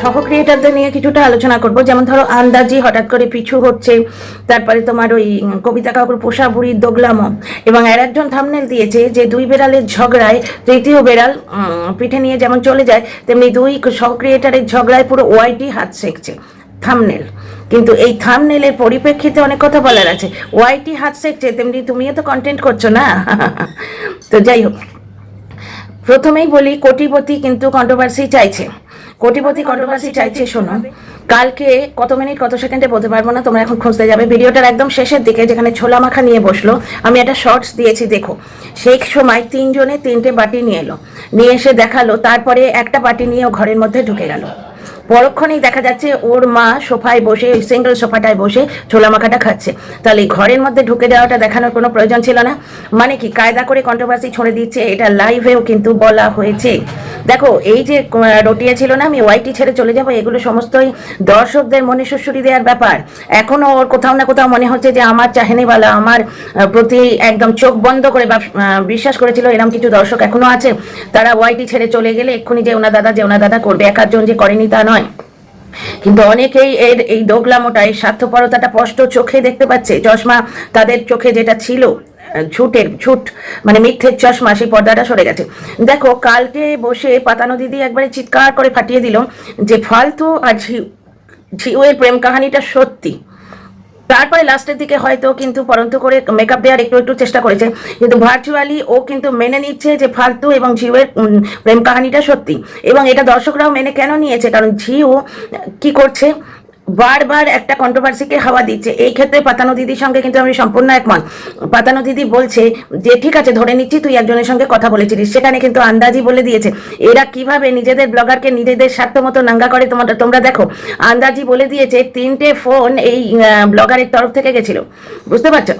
সহ ক্রিয়েটারদের নিয়ে কিছুটা আলোচনা করব। যেমন ধরো আন্দাজি হঠাৎ করে পিছু হচ্ছে, তারপরে তোমার ওই কবিতা কাকুর পোষা বুড়ির দোগলামো এবং আর একজন থামনেল দিয়েছে যে দুই বেড়ালের ঝগড়ায়, তৃতীয় বেড়াল পিঠে নিয়ে যেমন চলে যায়, তেমনি দুই সহ ক্রিয়েটারের ঝগড়ায় পুরো ওয়াইটি হাত সেঁকছে থামনেল কিন্তু এই থামনেলের পরিপ্রেক্ষিতে অনেক কথা বলার আছে। ওয়াইটি হাত সেঁকছে, তেমনি তুমিও তো কন্টেন্ট করছ না? তো যাই হোক। প্রথমেই বলি, কোটিপতি কিন্তু কন্ট্রোভার্সি চাইছে। কোটিপতি কন্ট্রোভার্সি চাইছে, শোনো, কালকে কত মিনিট, কত সেকেন্ডে বলতে পারব না, তোমরা এখন খুঁজতে যাবে। ভিডিওটার একদম শেষের দিকে, যেখানে ছোলা মাখা নিয়ে বসল, আমি একটা শর্টস দিয়েছি, দেখো। সেই সময় তিনজনে তিনটে বাটি নিয়ে এলো। নিয়ে এসে দেখাল, তারপরে একটা বাটি নিয়ে ঘরের মধ্যে ঢুকে গেল। পরক্ষণেই দেখা যাচ্ছে ওর মা সোফায় বসে, ওই সিঙ্গেল সোফাটায় বসে ছোলা মাখাটা খাচ্ছে। তাহলে ঘরের মধ্যে ঢুকে দেওয়াটা দেখানোর কোনো প্রয়োজন ছিল না? মানে কি, কায়দা করে কন্ট্রোভার্সি ছড়ে দিচ্ছে, এটা লাইভেও কিন্তু বলা হয়েছে। দেখো, এই যে রটিয়া ছিল না, আমি ওয়াইটি ছেড়ে চলে যাব, এগুলো সমস্তই দর্শকদের মনে সুশুরি দেওয়ার ব্যাপার। এখনও ওর কোথাও না কোথাও মনে হচ্ছে যে, আমার চাহেনিওয়ালা আমার প্রতি একদম চোখ বন্ধ করে বিশ্বাস করেছিল, এরকম কিছু দর্শক এখনও আছে। তারা ওয়াইটি ছেড়ে চলে গেলে এক্ষুনি যে ওনা দাদা, যে ওনা দাদা করবে এক আধজন যে করেনি তা নয়। কিন্তু অনেকেই এর এই দোগলামোটা, এই স্বার্থপরতাটা স্পষ্ট চোখে দেখতে পাচ্ছে। চশমা তাদের চোখে যেটা ছিল ঝুটের, ঝুট মানে মিথ্যের চশমা, সেই পর্দাটা সরে গেছে। দেখো, কালকে বসে পাতানো দিদি একবারে চিৎকার করে ফাটিয়ে দিল যে ফালতু আর ঝিউ প্রেম কাহিনীটা সত্যি। তারপরে লাস্টের দিকে হয়তো কিন্তু পরন্ত করে মেকআপ দেওয়ার একটু একটু চেষ্টা করেছে। কিন্তু ভার্চুয়ালি ও কিন্তু মেনে নিচ্ছে যে ফালতু এবং ঝিউয়ের প্রেম কাহিনীটা সত্যি। এবং এটা দর্শকরাও মেনে কেন নিয়েছে? কারণ ঝিউ কি করছে? বারবার একটা কন্ট্রোভার্সিকে হাওয়া দিচ্ছে। এই ক্ষেত্রে পাতানো দিদির সঙ্গে কিন্তু আমি সম্পূর্ণ একমত। পাতানো দিদি বলছে যে, ঠিক আছে, ধরে নিচ্ছি তুই একজনের সঙ্গে কথা বলেছিলিস। সেখানে কিন্তু আন্দাজি বলে দিয়েছে। এরা কীভাবে নিজেদের ব্লগারকে নিজেদের স্বার্থ মতো নাঙ্গা করে তোমার, তোমরা দেখো, আন্দাজি বলে দিয়েছে, তিনটে ফোন এই ব্লগারের তরফ থেকে গেছিল। বুঝতে পারছ?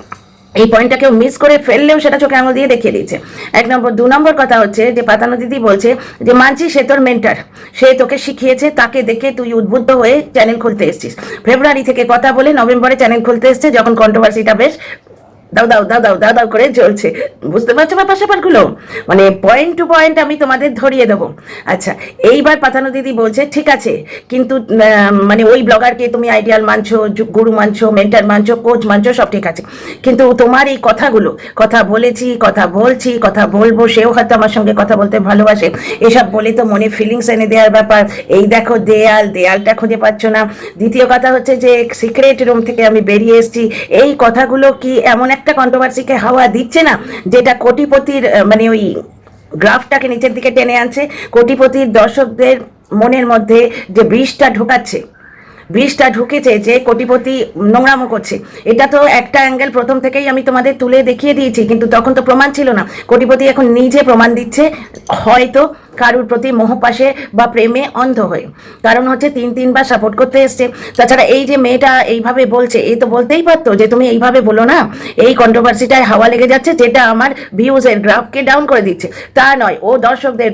এই পয়েন্টটা কেউ মিস করে ফেললেও সেটা চোখে আঙুল দিয়ে দেখিয়ে দিয়েছে। এক নম্বর, দু নম্বর কথা হচ্ছে যে পাতানো দিদি বলছে যে, মানছি সে তোর মেন্টার সে তোকে শিখিয়েছে, তাকে দেখে তুই উদ্বুদ্ধ হয়ে চ্যানেল খুলতে এসছিস। ফেব্রুয়ারি থেকে কথা বলে নভেম্বরে চ্যানেল খুলতে এসছে, যখন কন্ট্রোভার্সিটা বেশ দাও দাও দাও দাও দাও দাও করে চলছে বুঝতে পারছ ব্যাপার স্যাপারগুলো? মানে পয়েন্ট টু পয়েন্ট আমি তোমাদের ধরিয়ে দেবো। আচ্ছা এইবার পাতানো দিদি বলছে, ঠিক আছে, কিন্তু মানে ওই ব্লগারকে তুমি আইডিয়াল মানছো গুরু মানছো মেন্টার মানছো কোচ মানছো, সব ঠিক আছে। কিন্তু তোমার এই কথাগুলো, কথা বলেছি, কথা বলছি, কথা বলব, সেও হয়তো আমার সঙ্গে কথা বলতে ভালোবাসে। এসব বলে তো মনে ফিলিংস এনে দেওয়ার ব্যাপার। এই দেখো দেয়াল, দেয়ালটা খুঁজে পাচ্ছ না। দ্বিতীয় কথা হচ্ছে যে সিক্রেট রুম থেকে আমি বেরিয়ে এসেছি। এই কথাগুলো কি এমন একটা কন্ট্রোভার্সিকে হাওয়া দিচ্ছে না, যেটা কোটিপতির মানে ওই গ্রাফটাকে নিচের দিকে টেনে আনছে, কোটিপতির দর্শকদের মনের মধ্যে যে বিষটা ঢোকাচ্ছে বিষটা ঢুকেছে যে কোটিপতি নোংরামো করছে, এটা তো একটা অ্যাঙ্গেল প্রথম থেকেই আমি তোমাদের তুলে দেখিয়ে দিয়েছি, কিন্তু তখন তো প্রমাণ ছিল না। কোটিপতি এখন নিজে প্রমাণ দিচ্ছে, হয়তো কারুর প্রতি মোহপাশে বা প্রেমে অন্ধ হয়ে। কারণ হচ্ছে তিন তিনবার সাপোর্ট করতে এসছে। তাছাড়া এই যে মেয়েটা এইভাবে বলছে, এই তো বলতেই পারতো যে তুমি এইভাবে বলো না। এই কন্ট্রোভার্সিটায় হাওয়া লেগে যাচ্ছে যেটা আমার ভিউজের গ্রাফকে ডাউন করে দিচ্ছে। তা নয়, ও দর্শকদের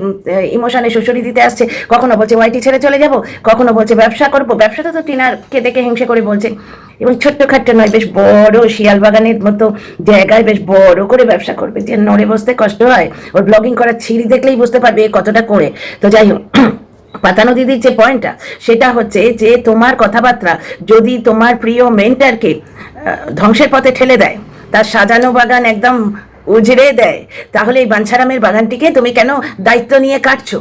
ইমোশনে শ্বশুরি দিতে আসছে। কখনো বলছে ওয়াইটি ছেড়ে চলে যাব? কখনো বলছে, ব্যবসা করব? ব্যবসাটা তো টিনারকে দেখে হিংসে করে বলছে। এবং ছোট্ট খাট্ট নয়, বেশ বড় শিয়াল বাগানের মতো জায়গায় বেশ বড় করে ব্যবসা করবে। যে নড়ে বসতে কষ্ট হয়, ওর ব্লগিং করার ছিঁড়ি দেখলেই বুঝতে পারবে কতটা করে। তো যাই হোক, পাতানো দিদির যে পয়েন্টটা সেটা হচ্ছে যে তোমার কথাবার্তা যদি তোমার প্রিয় মেন্টারকে ধ্বংসের পথে ঠেলে দেয়, তার সাজানো বাগান একদম উজড়ে দেয়, তাহলে এই বাঞ্ছারামের বাগানটিকে তুমি কেন দায়িত্ব নিয়ে কাটছো?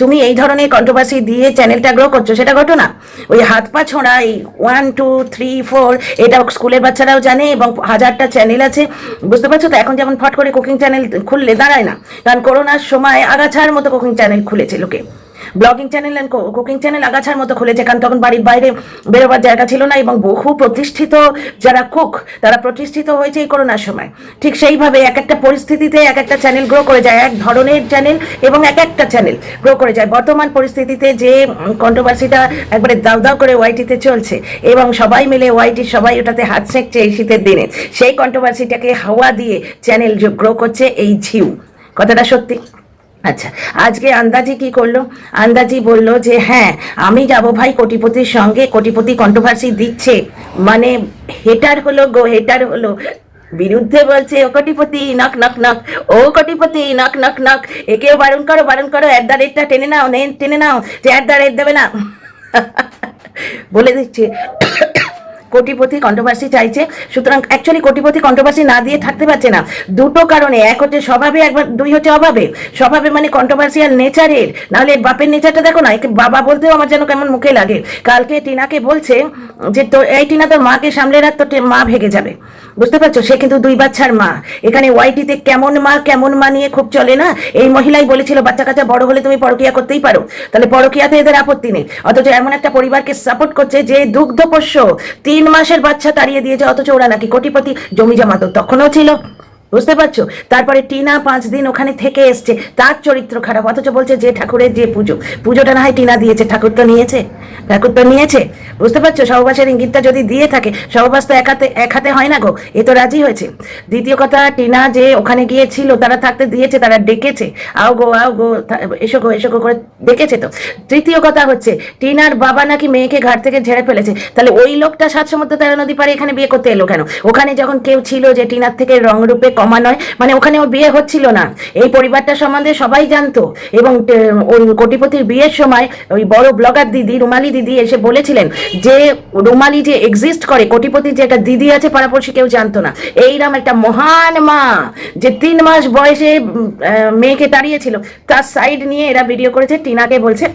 তুমি এই ধরনের কন্ট্রোভার্সি দিয়ে চ্যানেলটা গ্রো করছ, সেটা ঘটনা? ওই হাত পা ছোঁড়া, এই ওয়ান টু থ্রি ফোর এটা স্কুলের বাচ্চারাও জানে এবং হাজারটা চ্যানেল আছে। বুঝতে পারছ তো? এখন যেমন ফট করে কুকিং চ্যানেল খুললে, দাঁড়ায় না। কারণ করোনার সময় আগাছার মতো কুকিং চ্যানেল খুলেছে লোকে। Blogging channel and cooking channel আগাছার মতো খুলেছে, কারণ তখন বাড়ির বাইরে বেরোবার জায়গা ছিল না এবং বহু প্রতিষ্ঠিত যারা কুক তারা প্রতিষ্ঠিত হয়েছে এই করোনার সময়। ঠিক সেইভাবে এক একটা পরিস্থিতিতে এক একটা চ্যানেল গ্রো করে যায়, এক ধরনের চ্যানেল এবং এক একটা চ্যানেল গ্রো করে যায়। বর্তমান পরিস্থিতিতে যে কন্ট্রোভার্সিটা একবারে দাউ দাউ করে ওয়াইটিতে চলছে এবং সবাই মিলে ওয়াইটি সবাই ওটাতে হাত সেঁকছে এই শীতের দিনে। সেই কন্ট্রোভার্সিটাকে হাওয়া দিয়ে চ্যানেল গ্রো করছে এই ঝিউ। কথাটা সত্যি? আচ্ছা আজকে আন্দাজি কি করল? আন্দাজি বলল যে হ্যাঁ আমি যাব ভাই কোটিপতির সঙ্গে, কোটিপতি কন্ট্রোভার্সি দিচ্ছে। মানে হেটার হলো গো হেটার হলো। বিরুদ্ধে বলছে, ও কোটিপতি নক নক নক ও কোটিপতি নক নক নক একেও বারণ করো বারণ করো অ্যাট দ্য রেটটা টেনে নাও টেনে নাও, যে অ্যাট দ্য রেট দেবে না। বলে দিচ্ছি। কোটিপতি কন্ট্রোভার্সি চাইছে। সুতরাং অ্যাকচুয়ালি কোটিপতি কন্ট্রোভার্সি না দিয়ে থাকতে পারছে না। দুটো কারণে, এক হচ্ছে স্বভাবে একবার দুই হচ্ছে অভাবে। স্বভাবে মানে কন্ট্রোভার্সিয়াল নেচারের নাহলে বাপের নেচারটা দেখো না বাবা বলতেও আমার যেন কেমন মুখে লাগে। কালকে টিনাকে বলছে যে তো এই টিনা তোর মাকে সামলে রাখ, তোর মা ভেঙে যাবে। বুঝতে পারছ? সে কিন্তু দুই বাচ্চার মা। এখানে ওয়াইটিতে কেমন মা কেমন মা নিয়ে খুব চলে না? এই মহিলাই বলেছিল, বাচ্চা কাচ্চা বড় হলে তুমি পরকিয়া করতেই পারো। তাহলে পরকিয়াতে এদের আপত্তি নেই। অথচ এমন একটা পরিবারকে সাপোর্ট করছে যে দুগ্ধপোষ্য তিন মাসের বাচ্চা তাড়িয়ে দিয়েছে অথচ ওরা নাকি কোটিপতি। জমি জমা তো তখনও ছিল। বুঝতে পারছ? তারপরে টিনা পাঁচ দিন ওখানে থেকে এসছে। তার চরিত্র খারাপ, অথচ বলছে যে ঠাকুরের যে পুজো, পুজোটা না হয় টিনা দিয়েছে, ঠাকুর তো নিয়েছে, ঠাকুর তো নিয়েছে। বুঝতে পারছ? সহবাসের ইঙ্গিতটা যদি দিয়ে থাকে, সহবাস তো এক হাতে এক হাতে হয় না গো, এ তো রাজি হয়েছে। দ্বিতীয় কথা, টিনা যে ওখানে গিয়েছিল, তারা থাকতে দিয়েছে, তারা ডেকেছে। আও গো আও গো এসো গো এসো গো করে ডেকেছে তো। তৃতীয় কথা হচ্ছে, টিনার বাবা নাকি মেয়েকে ঘাট থেকে ঝেড়ে ফেলেছে। তাহলে ওই লোকটা সাত সমুদ্র তারা নদী পারে এখানে বিয়ে করতে এলো কেন? ওখানে যখন কেউ ছিল যে টিনার থেকে রংরূপে কমা নয়। মানে ওখানে ওর বিয়ে হচ্ছিল না। এই পরিবারটা সম্বন্ধে সবাই জানতো। এবং ওই কোটিপতির বিয়ের সময় ওই বড় ব্লগার দিদি, রুমালি দিদি এসে বলেছিলেন যে, রুমালি যে এক্সিস্ট করে কোটিপতির যে একটা দিদি আছে পাড়াপড়শি কেউ জানতো না। এইরকম একটা মহান মা যে তিন মাস বয়সে মেয়েকে তাড়িয়েছিল। তার সাইড নিয়ে এরা ভিডিও করেছে। টিনাকে বলছে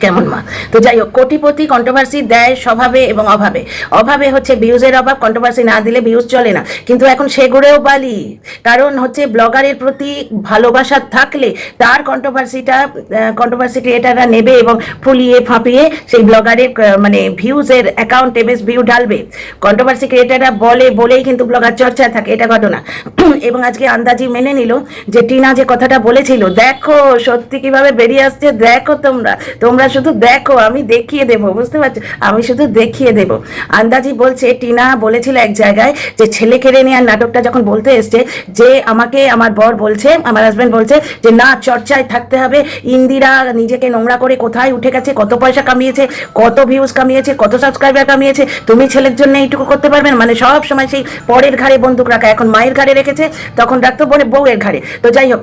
কেমন মা? তো যাই হোক কোটিপতি কন্ট্রোভার্সি দেয় স্বভাবে এবং অভাবে। অভাবে হচ্ছে ভিউজের অভাব কন্ট্রোভার্সি না দিলে ভিউজ চলে না। কিন্তু এখন সেগুড়েও বালি। কারণ হচ্ছে ব্লগারের প্রতি ভালোবাসা থাকলে তার কন্ট্রোভার্সিটা কন্ট্রোভার্সি ক্রিয়েটাররা নেবে এবং ফুলিয়ে ফাঁপিয়ে সেই ব্লগারের মানে ভিউজের অ্যাকাউন্টে বেশ ভিউ ঢালবে। কন্ট্রোভার্সি ক্রিয়েটাররা বলে, বলেই কিন্তু ব্লগার চর্চায় থাকে, এটা ঘটনা। এবং আজকে আন্দাজি মেনে নিল যে টিনা যে কথাটা বলেছিল, দেখো, সত্যি কীভাবে বেরিয়ে আসছে, দেখো তোমরা। তোমরা শুধু দেখো, আমি দেখিয়ে দেব, বুঝতে পারছ? আমি শুধু দেখিয়ে দেব। আন্দাজি বলছে, টিনা বলেছিল এক জায়গায় যে ছেলে কেড়ে নেওয়ার নাটকটা যখন বলতে এসছে, যে আমাকে আমার বর বলছে, আমার হাজব্যান্ড বলছে যে, না, চর্চায় থাকতে হবে। ইন্দিরা নিজেকে নোংরা করে কোথায় উঠে গেছে, কত পয়সা কামিয়েছে, কত ভিউজ কামিয়েছে, কত সাবস্ক্রাইবার কামিয়েছে, তুমি ছেলের জন্য এইটুকু করতে পারবে মানে সব সময় সেই পরের ঘাড়ে বন্দুক রাখা, এখন মায়ের ঘাড়ে রেখেছে, তখন রাখতো বলে বউয়ের ঘাড়ে। তো যাই হোক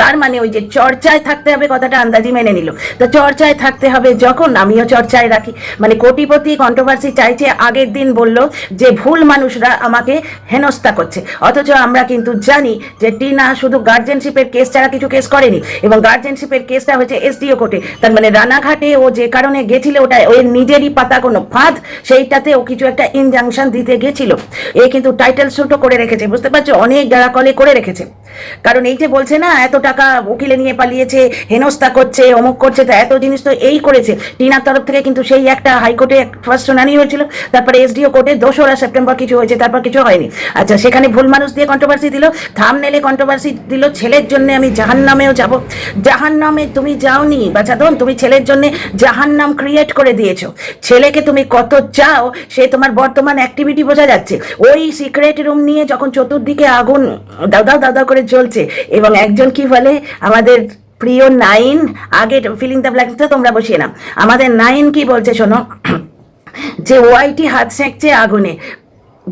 তার মানে ওই যে চর্চায় থাকতে হবে কথাটা আন্দাজি মেনে নিল। তো চর্চায় থাকতে হবে যখন, আমিও চর্চায় রাখি। মানে কোটিপতি কন্ট্রোভার্সি চাইছে, আগের দিন বলল যে ভুল মানুষরা আমাকে হেনস্থা করছে। অথচ আমরা কিন্তু জানি যে টিনা শুধু গার্জেনশিপের কেস ছাড়া কিছু কেস করেনি। এবং গার্জেনশিপের কেসটা হচ্ছে এসডিও কোর্টে তার মানে রানাঘাটে ও যে কারণে গেছিল ওটা, ওর নিজেরই পাতা কোনো ফাঁদ, সেইটাতে ও কিছু একটা ইনজাংশন দিতে গেছিল। এ কিন্তু টাইটেল শুটও করে রেখেছে, বুঝতে পারছ? অনেক কলে করে রেখেছে। কারণ এই যে বলছে না এত টাকা উকিলে নিয়ে পালিয়েছে, হেনস্থা করছে, অমুক করছে, তা এত জিনিস তো এই করেছে। টিনার তরফ থেকে কিন্তু সেই একটা হাইকোর্টে ফার্স্ট শুনানি হয়েছিল। তারপরে এসডিও কোর্টে দোসরা সেপ্টেম্বর কিছু হয়েছে, তারপর কিছু হয়নি। আচ্ছা সেখানে ভুল মানুষ দিয়ে কন্ট্রোভার্সি দিল, থাম নেলে কন্ট্রোভার্সি দিল ছেলের জন্য আমি জাহান নামেও যাব। জাহান নামে তুমি যাওনি বাচ্চাদন তুমি ছেলের জন্য জাহান নাম ক্রিয়েট করে দিয়েছ। ছেলেকে তুমি কত চাও, সে তোমার বর্তমান অ্যাক্টিভিটি বোঝা যাচ্ছে। ওই সিক্রেট রুম নিয়ে যখন চতুর্দিকে আগুন দাও দাও করে জ্বলছে, এবং একজন কি বলে আমাদের প্রিয় নাইন, আগে ফিলিং দ্য তো তোমরা বসিয়ে নাও। আমাদের নাইন কি বলছে শোনো? যে ওয়াইটি হাত সেঁকছে আগুনে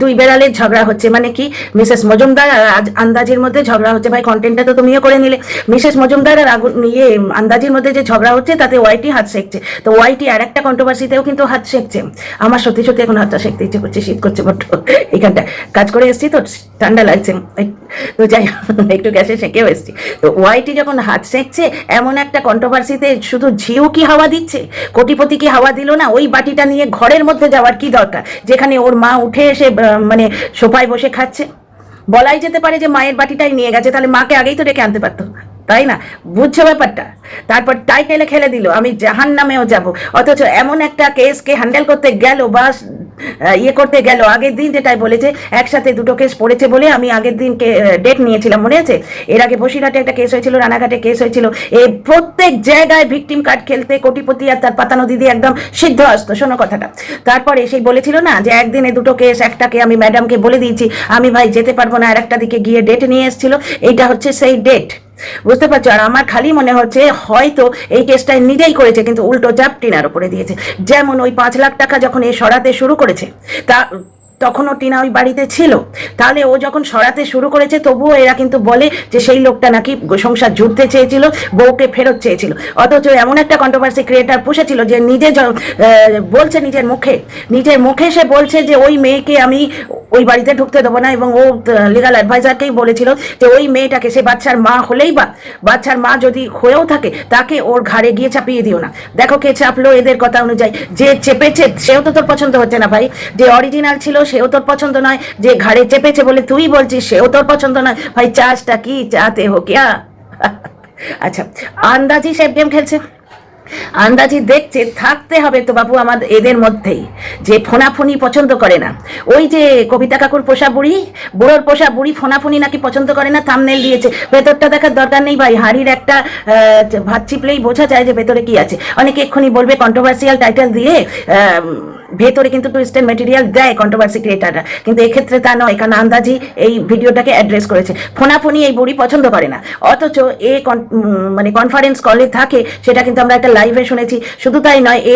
দুই বেড়ালের ঝগড়া হচ্ছে। মানে কি, মিসেস মজুমদার আর আন্দাজির মধ্যে ঝগড়া হচ্ছে। ভাই কন্টেন্টটা তো তুমিও করে নিলে। মিসেস মজুমদার আর আগুন ইয়ে আন্দাজির মধ্যে যে ঝগড়া হচ্ছে, তাতে ওয়াইটি হাত সেঁকছে। তো ওয়াইটি আর একটা কন্ট্রোভার্সিতেও কিন্তু হাত সেঁকছে। আমার সত্যি সত্যি এখন হাতটা সেঁকতে ইচ্ছে করছে, শীত করছে বড্ড। এখানটা কাজ করে এসছি তো, ঠান্ডা লাগছে। তো যাই একটু গ্যাসে সেঁকেও এসছি। তো ওয়াইটি যখন হাত সেঁকছে, এমন একটা কন্ট্রোভার্সিতে শুধু ঝিও কি হাওয়া দিচ্ছে? কোটিপতি কি হাওয়া দিল না? ওই বাটিটা নিয়ে ঘরের মধ্যে যাওয়ার কি দরকার? যেখানে ওর মা উঠে এসে মানে সোফায় বসে খাচ্ছে। বলাই যেতে পারে যে মায়ের বাটিটাই নিয়ে গেছে, তাহলে মাকে আগেই তো ডেকে আনতে পারতো, তাই না? বুঝছ ব্যাপারটা? তারপর টাইটেলে খেলে দিল, আমি জাহান নামেও যাব। অথচ এমন একটা কেসকে হ্যান্ডেল করতে গেল বা ইয়ে করতে গেল। আগের দিন যেটাই বলেছে, একসাথে দুটো কেস পড়েছে বলে আমি আগের দিন ডেট নিয়েছিলাম, মনে আছে? এর আগে বসিরহাটে একটা কেস হয়েছিল, রানাঘাটে কেস হয়েছিল। এই প্রত্যেক জায়গায় ভিকটিম কার্ড খেলতে কোটিপতি আর তার পাতানো দিদি একদম সিদ্ধ আসতো শোনো কথাটা। তারপরে সেই বলেছিল না যে একদিনে দুটো কেস একটাকে আমি ম্যাডামকে বলে দিয়েছি, আমি ভাই যেতে পারব না আর একটা দিকে গিয়ে ডেট নিয়ে এসেছিল। এইটা হচ্ছে সেই ডেট বুঝতে পারছ? আর আমার খালি মনে হচ্ছে, হয়তো এই কেসটা নিজেই করেছে, কিন্তু উল্টো চাপ টিনার উপরে দিয়েছে। যেমন ওই পাঁচ লাখ টাকা যখন এ সরাতে শুরু করেছে, তা তখনও টিনা ওই বাড়িতে ছিল। তাহলে ও যখন সরাতে শুরু করেছে, তবুও এরা কিন্তু বলে যে সেই লোকটা নাকি সংসার জুড়তে চেয়েছিল, বউকে ফেরত চেয়েছিল। অথচ এমন একটা কন্ট্রোভার্সি ক্রিয়েটার পুষেছিল যে নিজে বলছে নিজের মুখে। নিজের মুখে সে বলছে যে ওই মেয়েকে আমি ওই বাড়িতে ঢুকতে দেবো না এবং ও লিগাল অ্যাডভাইজারকেই বলেছিল যে ওই মেয়েটাকে, সে বাচ্চার মা হলেই বা, বাচ্চার মা যদি হয়েও থাকে, তাকে ওর ঘাড়ে গিয়ে চাপিয়ে দিও না। দেখো কে চাপলো এদের কথা অনুযায়ী। যে চেপেছে, সেও তো তোর পছন্দ হচ্ছে না ভাই। যে অরিজিনাল ছিল সেও তোর পছন্দ নয়, যে ঘাড়ে চেপেছে বলে তুই বলছিস, সেও তোর পছন্দ নয়। ভাই, চাষটা কি চাতে হো কিয়া আচ্ছা আন্দাজি সেফ গেম খেলছে। আন্দাজি দেখছে, থাকতে হবে তো বাবু আমাদের এদের মধ্যেই, যে ফোনাফুনি পছন্দ করে না। ওই যে কবিতা কাকুর পোষা বুড়ি, বুড়োর পোষা বুড়ি ফোনাফুনি নাকি পছন্দ করে না থামনেল দিয়েছে। ভেতরটা দেখার দরকার নেই ভাই, হাড়ির একটা ভাত চিপলেই বোঝা যায় যে ভেতরে কি আছে। অনেকে এক্ষুনি বলবে কন্ট্রোভার্সিয়াল টাইটেল দিয়ে ভেতরে কিন্তু টুইস্টেড মেটেরিয়াল দেয় কন্ট্রোভার্সি ক্রিয়েটাররা কিন্তু এক্ষেত্রে তা নয়, কারণ আন্দাজি এই ভিডিওটাকে অ্যাড্রেস করেছে। ফোনাফোনি এই বুড়ি পছন্দ করে না। অথচ এ মানে কনফারেন্স কলে থাকে, সেটা কিন্তু আমরা একটা লাইভে শুনেছি। শুধু তাই নয়, এ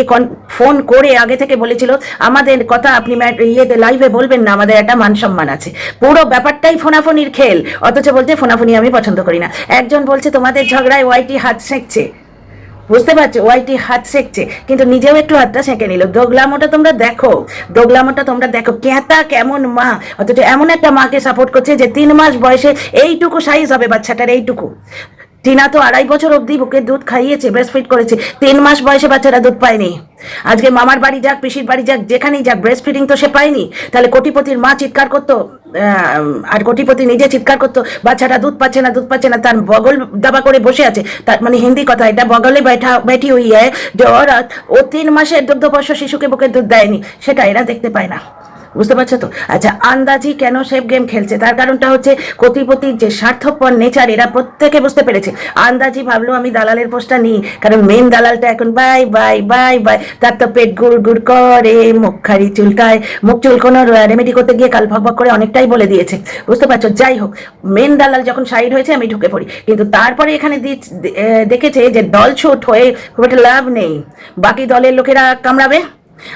ফোন করে আগে থেকে বলেছিল, আমাদের কথা আপনি ইয়েতে লাইভে বলবেন না, আমাদের একটা মান সম্মান আছে। পুরো ব্যাপারটাই ফোনাফোনির খেল। অথচ বলছে, ফোনাফোনি আমি পছন্দ করি না। একজন বলছে, তোমাদের ঝগড়ায় ওয়াইটি হাত সেঁকছে। বুঝতে পারছ? ওয়াইটি হাত সেঁকছে কিন্তু নিজেও একটু হাতটা সেঁকে নিল। দোগলামোটা তোমরা দেখো। দোগলামোটা তোমরা দেখো। ক্যাতা কেমন মা। অথচ এমন একটা মাকে সাপোর্ট করছে যে তিন মাস বয়সে এইটুকু সাইজ হবে বাচ্চাটার, এইটুকু। টিনা তো আড়াই বছর অবধি বুকের দুধ খাইয়েছে ব্রেস্টফিড করেছে। তিন মাস বয়সে বাচ্চারা দুধ পায়নি। আজকে মামার বাড়ি যাক, পিসির বাড়ি যাক, যেখানেই যাক ব্রেস্টফিডিং তো সে পায়নি। তাহলে কোটিপতির মা চিৎকার করতো আর কোটিপতি নিজে চিৎকার করতো, বাচ্চারা দুধ পাচ্ছে না, দুধ পাচ্ছে না, তার বগল দাবা করে বসে আছে। তার মানে হিন্দি কথা, এটা বগলে ব্যাঠা ব্যাঠি হইয়া যে ও তিন মাসের দুগ্ধবর্ষ শিশুকে বুকের দুধ দেয়নি, সেটা এরা দেখতে পায় না। বুঝতে পারছ তো? আচ্ছা আন্দাজি কেন সেফ গেম খেলছে? তার কারণটা হচ্ছে কোটিপতির যে স্বার্থপর নেচার, এরা প্রত্যেকে বুঝতে পেরেছে। আন্দাজি ভাবলো আমি দালালের পোস্টটা নিই, কারণ মেন দালালটা এখন বাই বাই বাই বাই। তার তো পেট গুড় গুড় করে, মুখ খাড়ি চুলকায় মুখ চুলকানোর রেমেডি করতে গিয়ে কাল ভক করে অনেকটাই বলে দিয়েছে। বুঝতে পারছ? যাই হোক মেন দালাল যখন সাইড হয়েছে, আমি ঢুকে পড়ি। কিন্তু তারপরে এখানে দেখেছে যে দল ছুট হয়ে খুব একটা লাভ নেই। বাকি দলের লোকেরা কামড়াবে?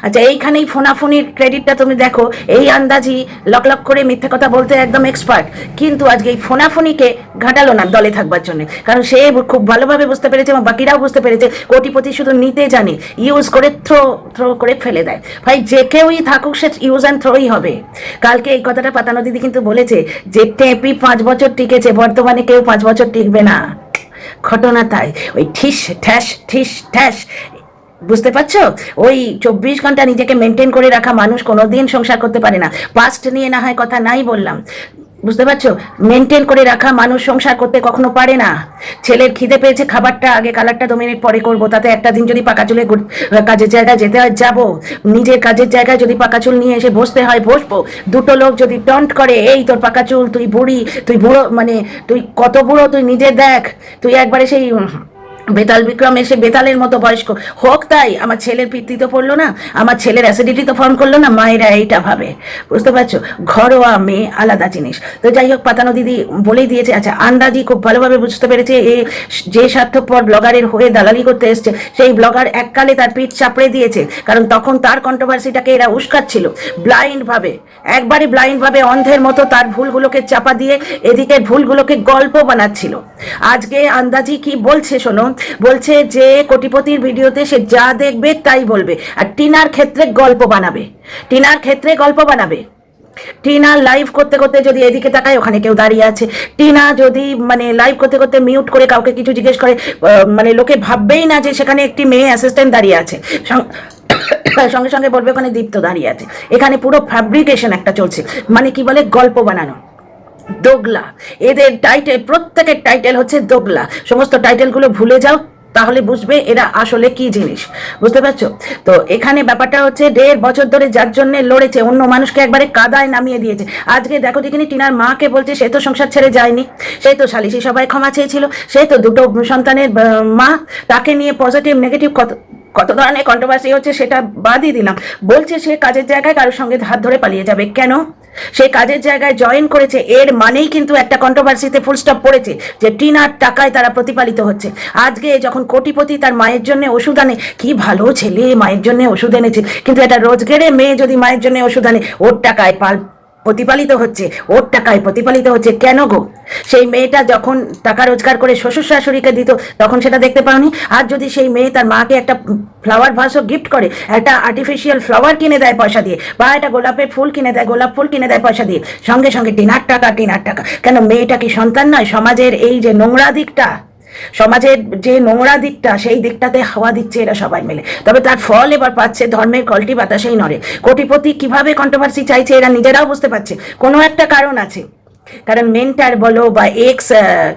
আচ্ছা এইখানেই ফোনাফোনির ক্রেডিটটা তুমি দেখো। এই আন্দাজি লক লক করে মিথ্যে কথা বলতে একদম এক্সপার্ট কিন্তু আজকে এই ফোনাফোনিকে ঘাটালো না দলে থাকবার জন্য। কারণ সে খুব ভালোভাবে বুঝতে পেরেছে এবং বাকিরাও বুঝতে পেরেছে, কোটিপতি শুধু নিতে জানে ইউজ করে থ্রো থ্রো করে ফেলে দেয়। ভাই, যে কেউই থাকুক, সে ইউজ অ্যান্ড থ্রোই হবে। কালকে এই কথাটা পাতানো দিদি কিন্তু বলেছে যে, টেপি পাঁচ বছর টিকেছে, বর্তমানে কেউ পাঁচ বছর টিকবে না। ঘটনা তাই। ওই ঠিস, ঠ্যাস ঠিস, ঠ্যাস। বুঝতে পারছ? ওই চব্বিশ ঘণ্টা নিজেকে মেনটেন করে রাখা মানুষ কোনোদিন সংসার করতে পারে না। পাস্ট নিয়ে না হয় কথা নাই বললাম। বুঝতে পারছ? মেনটেন করে রাখা মানুষ সংসার করতে কখনো পারে না। ছেলের খিদে পেয়েছে, খাবারটা আগে কালারটা দু মিনিট পরে করব। তাতে একটা দিন যদি পাকা চুলে কাজের জায়গায় যেতে হয়, যাব। নিজের কাজের জায়গায় যদি পাকা চুল নিয়ে এসে বসতে হয়, বসবো। দুটো লোক যদি টন্ট করে, এই তোর পাকা চুল, তুই বুড়ি, তুই বুড়ো মানে তুই কত বুড়ো, তুই নিজে দেখ। তুই একবারে সেই বেতাল বিক্রম এসে বেতালের মতো বয়স্ক। হোক তাই, আমার ছেলের পিতৃ তো পড়ল না, আমার ছেলের অ্যাসিডিটি তো ফর্ম করল না, মায়েরা এইটা ভাবে। বুঝতে পারছ? ঘরোয়া মেয়ে, আলাদা জিনিস। তো যাই হোক, পাতানো দিদি বলেই দিয়েছে আচ্ছা আন্দাজি খুব ভালোভাবে বুঝতে পেরেছে, এ যে স্বার্থপর ব্লগারের হয়ে দালালি করতে এসছে, সেই ব্লগার এককালে তার পিঠ চাপড়ে দিয়েছে, কারণ তখন তার কন্ট্রোভার্সিটাকে এরা উস্কাচ্ছিল। ব্লাইন্ড ভাবে একবারে ব্লাইন্ড ভাবে অন্ধের মতো তার ভুলগুলোকে চাপা দিয়ে, এদিকে ভুলগুলোকে গল্প বানাচ্ছিল। আজকে আন্দাজি কি বলছে শোনো বলছে যে কোটিপতির ভিডিওতে সে যা দেখবে তাই বলবে। আর টিনার ক্ষেত্রে গল্প বানাবে। টিনার ক্ষেত্রে গল্প বানাবে। টিনা লাইভ করতে করতে যদি এদিকে তাকায়, ওখানে কেউ দাঁড়িয়ে আছে। টিনা যদি মানে লাইভ করতে করতে মিউট করে কাউকে কিছু জিজ্ঞেস করে মানে লোকে ভাববেই না যে সেখানে একটি মেয়ে অ্যাসিস্ট্যান্ট দাঁড়িয়ে আছে। সঙ্গে সঙ্গে বলবে, ওখানে দীপ্ত দাঁড়িয়ে আছে। এখানে পুরো ফ্যাব্রিকেশন একটা চলছে। মানে কি বলে? গল্প বানানো। দোগলা। এদের টাইটেল প্রত্যেকের টাইটেল হচ্ছে দোগলা। সমস্ত টাইটেলগুলো ভুলে যাও, তাহলে বুঝবে এরা আসলে কি জিনিস। বুঝতে পারছ? তো এখানে ব্যাপারটা হচ্ছে, দেড় বছর ধরে যার জন্য লড়েছে, অন্য মানুষকে একবারে কাদায় নামিয়ে দিয়েছে। আজকে দেখো দেখিনি, টিনার মাকে বলছে, সে তো সংসার ছেড়ে যায়নি। সে তো সালিশি সবাই ক্ষমা চেয়েছিল। সে তো দুটো সন্তানের মা, তাকে নিয়ে পজিটিভ নেগেটিভ কত কত ধরনের কন্ট্রোভার্সি হচ্ছে সেটা বাদই দিলাম। বলছে সে কাজের জায়গায় কারোর সঙ্গে হাত ধরে পালিয়ে যাবে। কেন? সে কাজের জায়গায় জয়েন করেছে, এর মানেই কিন্তু একটা কন্ট্রোভার্সিতে ফুল স্টপ পড়েছে, যে টিনার টাকায় তারা প্রতিপালিত হচ্ছে। আজকে যখন কোটিপতি তার মায়ের জন্য ওষুধ আনে, কি ভালো ছেলে মায়ের জন্য ওষুধ এনেছে। কিন্তু একটা রোজগেরে মেয়ে যদি মায়ের জন্য ওষুধ আনে, ওর টাকায় পাল প্রতিপালিত হচ্ছে, ওর টাকায় প্রতিপালিত হচ্ছে। কেন গো? সেই মেয়েটা যখন টাকা রোজগার করে শ্বশুর শাশুড়িকে দিত, তখন সেটা দেখতে পাওনি? আর যদি সেই মেয়ে তার মাকে একটা ফ্লাওয়ার ভাসও গিফট করে, একটা আর্টিফিশিয়াল ফ্লাওয়ার কিনে দেয় পয়সা দিয়ে, বা একটা গোলাপের ফুল কিনে দেয়, গোলাপ ফুল কিনে দেয় পয়সা দিয়ে, সঙ্গে সঙ্গে টিনার টাকা টিনার টাকা। কেন মেয়েটা কি সন্তান নয়? সমাজের এই যে নোংরা দিকটা সমাজের যে নোংরা দিকটা, সেই দিকটাতে হাওয়া দিচ্ছে এরা সবাই মিলে। তবে তার ফল এবার পাচ্ছে ধর্মের কলটি বাতাসেই নড়ে। কোটিপতি কীভাবে কন্ট্রোভার্সি চাইছে এরা নিজেরাও বুঝতে পারছে। কোনো একটা কারণ আছে। কারণ মেন্টার বলো বা এক্স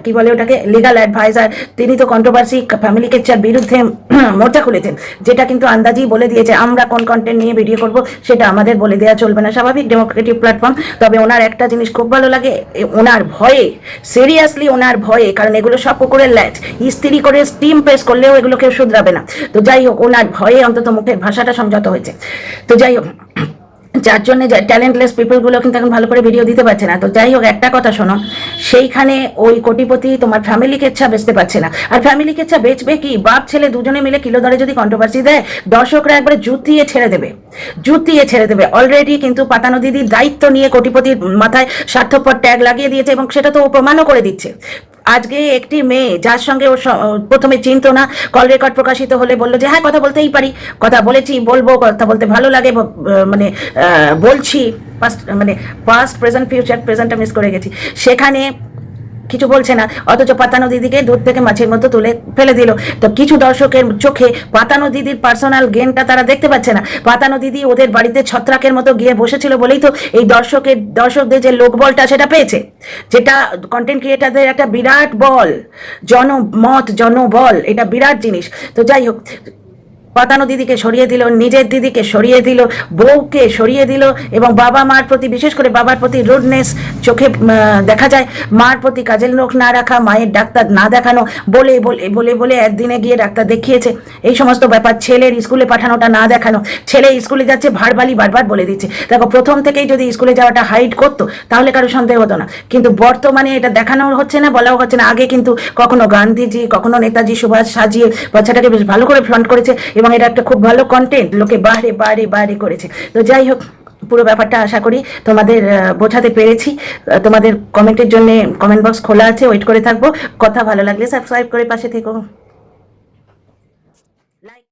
কি বলে ওটাকে লিগাল অ্যাডভাইজার তিনি তো কন্ট্রোভার্সি ফ্যামিলি কেচার বিরুদ্ধে মোর্চা খুলেছেন। যেটা কিন্তু আন্দাজি বলে দিয়েছে, আমরা কোন কন্টেন্ট নিয়ে ভিডিও করব, সেটা আমাদের বলে দেওয়া চলবে না। স্বাভাবিক ডেমোক্রেটিক প্ল্যাটফর্ম তবে ওনার একটা জিনিস খুব ভালো লাগে ওনার ভয়ে সিরিয়াসলি ওনার ভয়ে, কারণ এগুলো সব কুকুরের ল্যাচ ইস্ত্রি করে স্টিম প্রেস করলেও এগুলো কেউ শুধরাবে না। তো যাই হোক, ওনার ভয়ে অন্তত মুখের ভাষাটা সংযত হয়েছে। তো যাই হোক যার জন্য ট্যালেন্টলেস পিপলগুলো কিন্তু এখন ভালো করে ভিডিও দিতে পারছে না। তো যাই হোক, একটা কথা শোনো, সেইখানে ওই কোটিপতি তোমার ফ্যামিলি কেচ্ছা বেচতে পারছে না। আর ফ্যামিলি কেচ্ছা বেচবে কি? বাপ, ছেলে দুজনে মিলে কিলো দরে যদি কন্ট্রোভার্সি দেয়, দর্শকরা একবারে জুতিয়ে ছেড়ে দেবে। জুতিয়ে ছেড়ে দেবে। অলরেডি কিন্তু পাতানো দিদির দায়িত্ব নিয়ে কোটিপতির মাথায় স্বার্থপর ট্যাগ লাগিয়ে দিয়েছে এবং সেটা তো ও প্রমাণও করে দিচ্ছে। আজকে একটি মেয়ে যার সঙ্গে ও প্রথমে চিনত না কল রেকর্ড প্রকাশিত হলে বলল যে হ্যাঁ কথা বলতেই পারি। কথা বলেছি, বলব, কথা বলতে ভালো লাগে মানে বলছি। ফার্স্ট মানে পাস্ট প্রেজেন্ট ফিউচার প্রেজেন্টটা মিস করে গেছি। সেখানে কিছু বলছে না। অথচ পাতানো দিদিকে দূর থেকে মাছের মতো তুলে ফেলে দিল। তো কিছু দর্শকের চোখে পাতানো দিদির পার্সোনাল গেমটা তারা দেখতে পাচ্ছে না। পাতানো দিদি ওদের বাড়িতে ছত্রাকের মতো গিয়ে বসেছিল বলেই তো এই দর্শকের, দর্শকদের যে লোকবলটা সেটা পেয়েছে। যেটা কন্টেন্ট ক্রিয়েটারদের একটা বিরাট বল, জনমত, জনবল, এটা বিরাট জিনিস। তো যাই হোক পাতানো দিদিকে সরিয়ে দিল, নিজের দিদিকে সরিয়ে দিল, বউকে সরিয়ে দিল এবং বাবা মার প্রতি, বিশেষ করে বাবার প্রতি রুডনেস চোখে দেখা যায়, মার প্রতি কাজের লোক না রাখা, মায়ের ডাক্তার না দেখানো, বলে বলে বলে বলে একদিনে গিয়ে ডাক্তার দেখিয়েছে। এই সমস্ত ব্যাপার ছেলের স্কুলে পাঠানোটা না দেখানো, ছেলে স্কুলে যাচ্ছে, ভারবালি বারবার বলে দিচ্ছে। দেখো, প্রথম থেকেই যদি স্কুলে যাওয়াটা হাইড করতো, তাহলে কারও সন্দেহ হতো না। কিন্তু বর্তমানে এটা দেখানো হচ্ছে না, বলাও হচ্ছে না। আগে কিন্তু কখনো গান্ধীজি, কখনো নেতাজি সুভাষ সাজিয়ে বাচ্চাটাকে বেশ ভালো করে ফ্রন্ট করেছে এবং এটা একটা খুব ভালো কন্টেন্ট লোকে বারে বারে বারে করেছে। তো যাই হোক, পুরো ব্যাপারটা আশা করি তোমাদের বোঝাতে পেরেছি। তোমাদের কমেন্টের জন্য কমেন্ট বক্স খোলা আছে ওয়েট করে থাকব। কথা ভালো লাগলে সাবস্ক্রাইব করে পাশে থেকো।